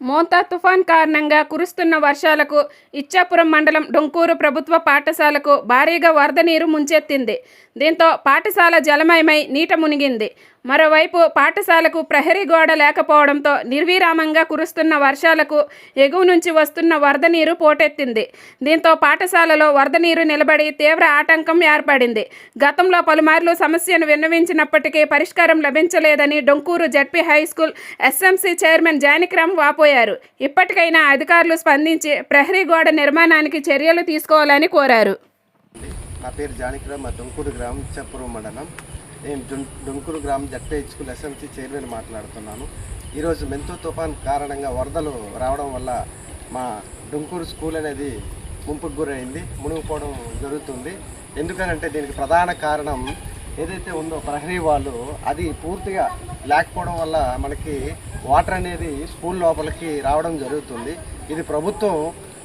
మోంతా తుఫాన్ కారణంగా కురుస్తున్న వర్షాలకు ఇచ్చాపురం మండలం డొంకూరు ప్రభుత్వ పాఠశాలకు భారీగా వరద నీరు ముంచెత్తింది. దీంతో పాఠశాల జలమయమై నీట మునిగింది. మరోవైపు పాఠశాలకు ప్రహరీ గోడ లేకపోవడంతో నిర్విరామంగా కురుస్తున్న వర్షాలకు ఎగువ నుంచి వస్తున్న వరద నీరు పోటెత్తింది. దీంతో పాఠశాలలో వరద నీరు నిలబడి తీవ్ర ఆటంకం ఏర్పడింది. గతంలో పలుమార్లు సమస్యను విన్నవించినప్పటికీ పరిష్కారం లభించలేదని Donkuru ZP high school SMC chairman Janikram వాపోయారు ఇప్పటికైనా అధికారులు స్పందించి ప్రహరీ గోడ నిర్మాణానికి చర్యలు తీసుకోవాలని కోరారు. నా పేరు జానకిరామ్ మా దొంకూరు గ్రామం ఇచ్చాపురం మండలం. నేను దొంకూరు గ్రామం జడ్పీ స్కూల్ ఎస్ఎంసీ చైర్మన్ మాట్లాడుతున్నాను. ఈరోజు మెంతు తుఫాన్ కారణంగా వరదలు రావడం వల్ల మా డొంకూరు స్కూల్ అనేది ముంపుకు గురైంది మునిగిపోవడం జరుగుతుంది. ఎందుకనంటే దీనికి ప్రధాన కారణం ఏదైతే ఉందో ప్రహరీ వాళ్ళు అది పూర్తిగా లేకపోవడం వల్ల మనకి వాటర్ అనేది స్కూల్ లోపలికి రావడం జరుగుతుంది. ఇది ప్రభుత్వం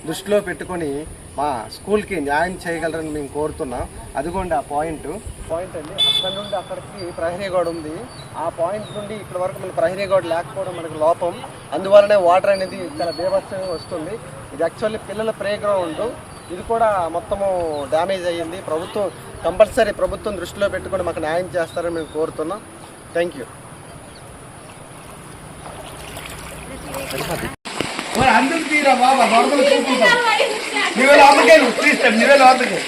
దృష్టిలో పెట్టుకొని మా స్కూల్కి న్యాయం చేయగలరని మేము కోరుతున్నాం. అదిగోండి ఆ పాయింట్. పాయింట్ అండి. అక్కడ నుండి అక్కడికి ప్రహరీ గోడ ఉంది. ఆ పాయింట్ నుండి ఇక్కడ వరకు మనకి ప్రహరీ గోడ లేకపోవడం మనకు లోపం. అందువలనే వాటర్ అనేది చాలా బీభత్సంగా వస్తుంది. ఇది యాక్చువల్లీ పిల్లల ప్లే గ్రౌండ్. ఇది కూడా మొత్తము డ్యామేజ్ అయ్యింది. ప్రభుత్వం కంపల్సరీ ప్రభుత్వం దృష్టిలో పెట్టుకొని మాకు న్యాయం చేస్తారని మేము కోరుతున్నాం. థ్యాంక్ యూ మరి అందరు తీరా బాబా? వరదలు చూపుతాం నీవేళ అందుకే నువ్వు తీస్తాను నీవేళ అందుకే